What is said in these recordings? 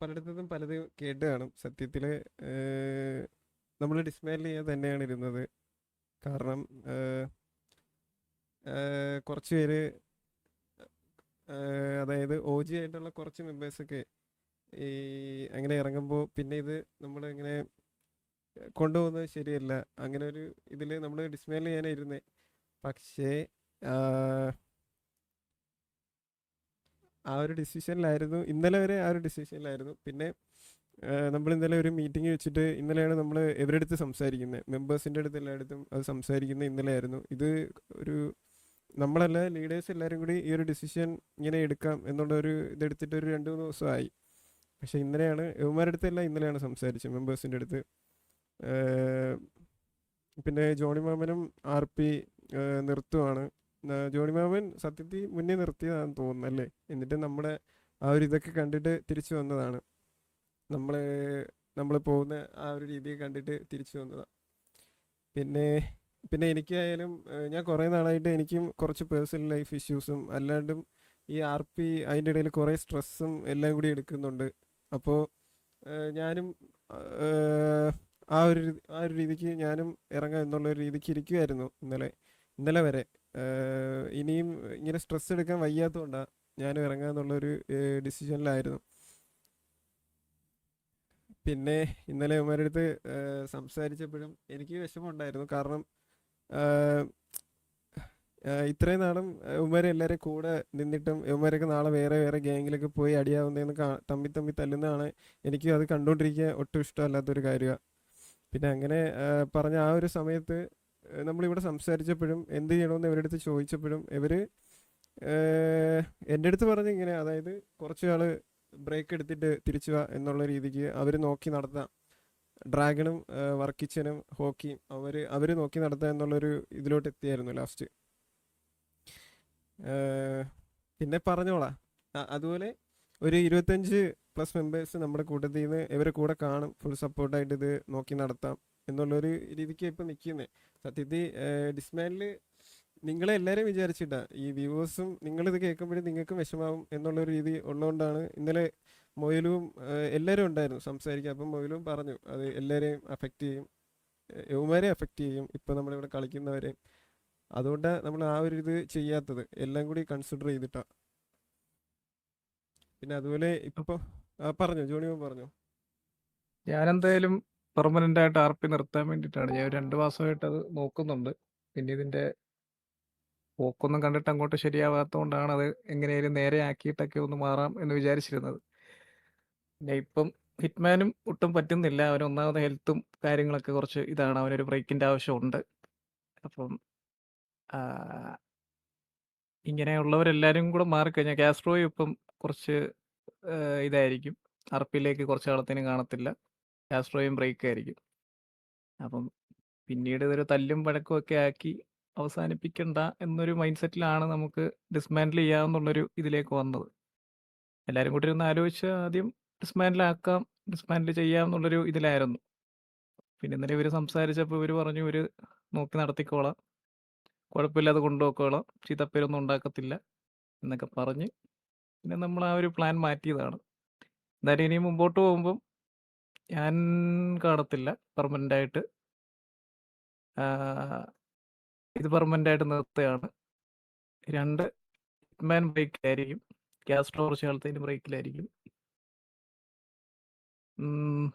പലയിടത്തും പലതും കേട്ട് കാണും. സത്യത്തിൽ നമ്മൾ ഡിസ്മാൻഡിൽ ചെയ്യാൻ തന്നെയാണ് ഇരുന്നത്. കാരണം കുറച്ച് പേര് അതായത് ഒ ജി ആയിട്ടുള്ള കുറച്ച് മെമ്പേഴ്സൊക്കെ ഈ അങ്ങനെ ഇറങ്ങുമ്പോൾ പിന്നെ ഇത് നമ്മൾ ഇങ്ങനെ കൊണ്ടുപോകുന്നത് ശരിയല്ല. അങ്ങനെ ഒരു ഇതിൽ നമ്മൾ ഡിസ്മേൽ ചെയ്യാനായിരുന്നേ പക്ഷേ ആ ഒരു ഡിസിഷനിലായിരുന്നു. ഇന്നലെ വരെ ആ ഒരു ഡിസിഷനിലായിരുന്നു. പിന്നെ നമ്മൾ ഇന്നലെ ഒരു മീറ്റിംഗ് വെച്ചിട്ട് ഇന്നലെയാണ് നമ്മൾ എവരെടുത്ത് സംസാരിക്കുന്നത് മെമ്പേഴ്സിന്റെ അടുത്ത് എല്ലായിടത്തും അത് സംസാരിക്കുന്നത് ഇന്നലെ ആയിരുന്നു ഇത് ഒരു നമ്മളല്ല ലീഡേഴ്സ് എല്ലാവരും കൂടി ഈ ഒരു ഡിസിഷൻ ഇങ്ങനെ എടുക്കാം എന്നുള്ള ഒരു ഇതെടുത്തിട്ട് ഒരു രണ്ട് മൂന്ന് ദിവസമായി. പക്ഷേ ഇന്നലെയാണ് യുവമാരുടെ അടുത്തല്ല ഇന്നലെയാണ് സംസാരിച്ചത് മെമ്പേഴ്സിന്റെ അടുത്ത്. പിന്നെ ജോണി മാമനും ആർ പി നിർത്തുവാണ്. ആ, ജോണി മാമൻ സത്യത്തിൽ മുന്നേ നിർത്തിയതാണെന്ന് തോന്നുന്നു അല്ലേ? എന്നിട്ട് നമ്മുടെ ആ ഒരു ഇതൊക്കെ കണ്ടിട്ട് തിരിച്ചു വന്നതാണ്. നമ്മൾ നമ്മൾ പോകുന്ന ആ ഒരു രീതിയെ കണ്ടിട്ട് തിരിച്ചു വന്നതാണ് പിന്നെ പിന്നെ എനിക്കായാലും ഞാൻ കുറേ നാളായിട്ട് എനിക്കും കുറച്ച് പേഴ്സണൽ ലൈഫ് ഇഷ്യൂസും അല്ലാണ്ടും ഈ ആർ പി അതിന്റെ ഇടയിൽ കുറേ സ്ട്രെസ്സും എല്ലാം കൂടി എടുക്കുന്നുണ്ട്. അപ്പോൾ ഞാനും ആ ഒരു ആ ഒരു രീതിക്ക് ഞാനും ഇറങ്ങാം എന്നുള്ള ഒരു രീതിക്ക് ഇരിക്കുമായിരുന്നു ഇന്നലെ ഇന്നലെ വരെ. ഇനിയും ഇങ്ങനെ സ്ട്രെസ് എടുക്കാൻ വയ്യാത്തതുകൊണ്ടാണ് ഞാൻ ഇറങ്ങുക എന്നുള്ളൊരു ഡിസിഷനിലായിരുന്നു പിന്നെ ഇന്നലെ ഇവന്മാരുടെ അടുത്ത് സംസാരിച്ചപ്പോഴും എനിക്ക് വിഷമമുണ്ടായിരുന്നു. കാരണം ഇത്രയും നാളും ഉമ്മര എല്ലാവരും കൂടെ നിന്നിട്ടും ഉമ്മരൊക്കെ നാളെ വേറെ വേറെ ഗ്യാങ്ങിലൊക്കെ പോയി അടിയാവുന്നതെന്ന് തമ്മി തമ്മി തല്ലുന്നതാണ് എനിക്ക് അത് കണ്ടുകൊണ്ടിരിക്കുക ഒട്ടും ഇഷ്ടമല്ലാത്തൊരു കാര്യമാണ് പിന്നെ അങ്ങനെ പറഞ്ഞ ആ ഒരു സമയത്ത് നമ്മളിവിടെ സംസാരിച്ചപ്പോഴും എന്ത് ചെയ്യണമെന്ന് ഇവരുടെ അടുത്ത് ചോദിച്ചപ്പോഴും ഇവർ എന്റെ അടുത്ത് പറഞ്ഞ ഇങ്ങനെ അതായത് കുറച്ച് ആൾ ബ്രേക്ക് എടുത്തിട്ട് തിരിച്ചു വാ എന്നുള്ള രീതിക്ക് അവർ നോക്കി നടത്താം. ഡ്രാഗണും വർക്കിച്ചനും ഹോക്കിയും അവർ അവർ നോക്കി നടത്താം എന്നുള്ളൊരു ഇതിലോട്ട് എത്തിയായിരുന്നു ലാസ്റ്റ് പിന്നെ പറഞ്ഞോളാം. അതുപോലെ ഒരു ഇരുപത്തഞ്ച് പ്ലസ് മെമ്പേഴ്സ് നമ്മുടെ കൂട്ടത്തിൽ നിന്ന് ഇവരെ കൂടെ കാണും. ഫുൾ സപ്പോർട്ടായിട്ട് ഇത് നോക്കി നടത്താം. എന്നുള്ളൊരു രീതിക്ക് ഇപ്പം നിൽക്കുന്നത് സത്യത്തിൽ ഡിസ്മാനിൽ നിങ്ങളെ എല്ലാവരും വിചാരിച്ചിട്ടാ ഈ വ്യൂവേഴ്സും നിങ്ങളിത് കേൾക്കുമ്പോഴും നിങ്ങൾക്കും വിഷമാവും എന്നുള്ളൊരു രീതി ഉള്ളതുകൊണ്ടാണ് ഇന്നലെ മൊയിലും എല്ലാവരും ഉണ്ടായിരുന്നു സംസാരിക്കുക അപ്പം മൊയിലും പറഞ്ഞു അത് എല്ലാവരെയും അഫക്റ്റ് ചെയ്യും. യൗമാരെ അഫക്റ്റ് ചെയ്യും ഇപ്പം നമ്മളിവിടെ കളിക്കുന്നവരെ. അതുകൊണ്ടാണ് നമ്മൾ ആ ഒരു ഇത് ചെയ്യാത്തത്. എല്ലാം കൂടി കൺസിഡർ ചെയ്തിട്ടാ. പിന്നെ അതുപോലെ ഇപ്പൊ പറഞ്ഞു ജോണിയോ പറഞ്ഞു. ഞാൻ എന്തായാലും പെർമനന്റ് ആയിട്ട് ആർ പി നിർത്താൻ വേണ്ടിയിട്ടാണ്. ഞാൻ രണ്ട് മാസമായിട്ട് അത് നോക്കുന്നുണ്ട്. പിന്നെ ഇതിന്റെ പോക്കൊന്നും കണ്ടിട്ട് അങ്ങോട്ട് ശരിയാവാത്തതുകൊണ്ടാണ് അത് എങ്ങനെയായാലും നേരെ ആക്കിയിട്ടൊക്കെ ഒന്ന് മാറാം എന്ന് വിചാരിച്ചിരുന്നത്. പിന്നെ ഇപ്പം ഹിറ്റ്മാനും ഒട്ടും പറ്റുന്നില്ല. അവൻ ഒന്നാമത് ഹെൽത്തും കാര്യങ്ങളൊക്കെ കുറച്ച് ഇതാണ്. അവനൊരു ബ്രേക്കിന്റെ ആവശ്യമുണ്ട്. അപ്പം ഇങ്ങനെയുള്ളവരെല്ലാരും കൂടെ മാറിക്കഴിഞ്ഞാൽ കാസ്ട്രോയും ഇപ്പം കുറച്ച് ഇതായിരിക്കും. അർപ്പിലേക്ക് കുറച്ച് കാലത്തേനും കാണത്തില്ല. കാസ്ട്രോയും ബ്രേക്ക് ആയിരിക്കും അപ്പം പിന്നീട് ഇതൊരു തല്ലും പഴക്കും ഒക്കെ ആക്കി അവസാനിപ്പിക്കണ്ട എന്നൊരു മൈൻഡ് സെറ്റിലാണ് നമുക്ക് ഡിസ്മാൻഡിൽ ചെയ്യാമെന്നുള്ളൊരു ഇതിലേക്ക് വന്നത്. എല്ലാവരും കൂടി ഒന്ന് ആലോചിച്ച് ആദ്യം ഡിസ്മാൻഡിലാക്കാം ഡിസ്മാൻഡിൽ ചെയ്യാം എന്നുള്ളൊരു ഇതിലായിരുന്നു. പിന്നെ ഇന്നലെ ഇവർ സംസാരിച്ചപ്പോൾ ഇവർ പറഞ്ഞു ഇവർ നോക്കി നടത്തിക്കോളാം. കുഴപ്പമില്ലാതെ കൊണ്ടുപോക്കോളാം ചീത്തപ്പേരൊന്നും ഉണ്ടാക്കത്തില്ല. എന്നൊക്കെ പറഞ്ഞ് പിന്നെ നമ്മൾ ആ ഒരു പ്ലാൻ മാറ്റിയതാണ്. എന്തായാലും ഇനി മുമ്പോട്ട് പോകുമ്പം ഞാൻ കാണത്തില്ല പെർമനന്റ് ആയിട്ട് ഇത് പെർമനന്റ് ആയിട്ട് നിർത്തുകയാണ്. രണ്ട് ഹിറ്റ്മാൻ ബ്രേക്കിലായിരിക്കും. ഗ്യാസ് കുറച്ച് കാലത്തേന് ബ്രേക്കിലായിരിക്കും.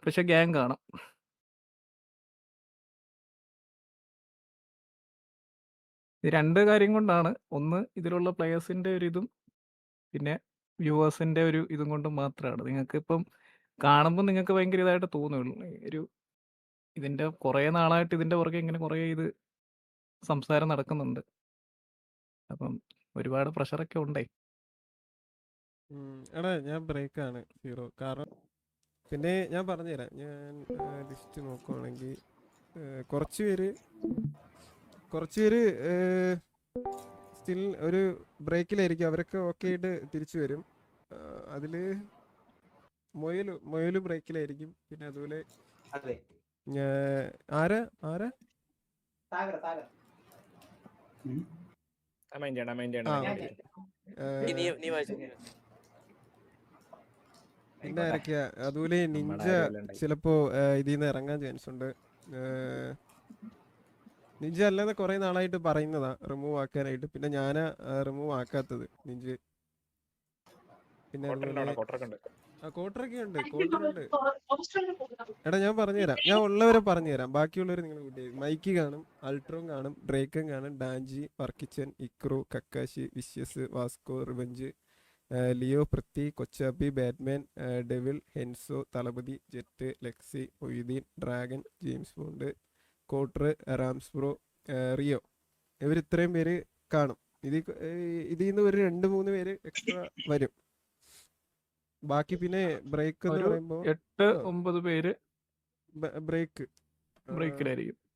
പക്ഷെ ഗ്യാങ് കാണാം. ഇത് രണ്ട് കാര്യം കൊണ്ടാണ്. ഒന്ന് ഇതിലുള്ള പ്ലെയേഴ്സിന്റെ ഒരു ഇതും. പിന്നെ വ്യൂവേഴ്സിന്റെ ഒരു ഇതും കൊണ്ട് മാത്രമാണ്. നിങ്ങൾക്ക് കാണുമ്പോൾ നിങ്ങൾക്ക് ഭയങ്കര ഇതായിട്ട് തോന്നുള്ളൂ. ഒരു ഇതിന്റെ കുറേ നാളായിട്ട് ഇതിന്റെ പുറകെ ഇങ്ങനെ കുറേ ഇത് സംസാരം നടക്കുന്നുണ്ട്. അപ്പം ഒരുപാട് പ്രഷറൊക്കെ ഉണ്ടേ. എടാ ഞാൻ ബ്രേക്ക് ആണ് സീറോ. കാരണം പിന്നെ ഞാൻ പറഞ്ഞുതരാം. ഞാൻ ലിസ്റ്റ് നോക്കുവാണെങ്കിൽ കുറച്ച് പേര് കുറച്ച് പേര് സ്റ്റിൽ ഒരു ബ്രേക്കിലായിരിക്കും അവരൊക്കെ ഓക്കെ ആയിട്ട് തിരിച്ചു വരും. ഏഹ്, അതിൽ മൊയൽ മൊയിൽ ബ്രേക്കിലായിരിക്കും. പിന്നെ അതുപോലെ ആരാ ആരാ? പിന്നെ ആരൊക്കെയാ? അതുപോലെ നിഞ്ച ചിലപ്പോ ഇതിൽ നിന്ന് ഇറങ്ങാൻ ചാൻസ് ഉണ്ട്. നിഞ്ച അല്ലാതെ കുറെ നാളായിട്ട് പറയുന്നതാ റിമൂവ് ആക്കാനായിട്ട്. പിന്നെ ഞാനാ റിമൂവ് ആക്കാത്തത് നിഞ്ച്. പിന്നെ കോട്ടറൊക്കെ ഉണ്ട് കോട്ടറുണ്ട് എടാ ഞാൻ പറഞ്ഞുതരാം. ഞാൻ ഉള്ളവരെ പറഞ്ഞുതരാം. ബാക്കിയുള്ളവർ നിങ്ങൾ കൂട്ടി മൈക്ക് കാണും അൾട്രോ കാണും ഡ്രേക്കും കാണും. ഡാൻജി വർക്കിച്ചൻ ഇക്രു Kakashi വിശ്യസ് Vasco Revenge Leo Prithvi Kochappi Batman Devil Henzo Thalapathy Jet Lexi Moideen Dragon James Bond quarter Rams Bro Rio. ഇവർ ഇത്രയും പേര് കാണും. ഇതിൽ ഇതിൽ നിന്ന് ഒരു രണ്ട് മൂന്ന് പേര് എക്സ്ട്രാ വരും. ബാക്കി പിന്നെ ബ്രേക്ക് എന്ന് പറയുമ്പോൾ എട്ട്. ഒമ്പത് പേര് ബ്രേക്ക്. ബ്രേക്കിലായിരിക്കും.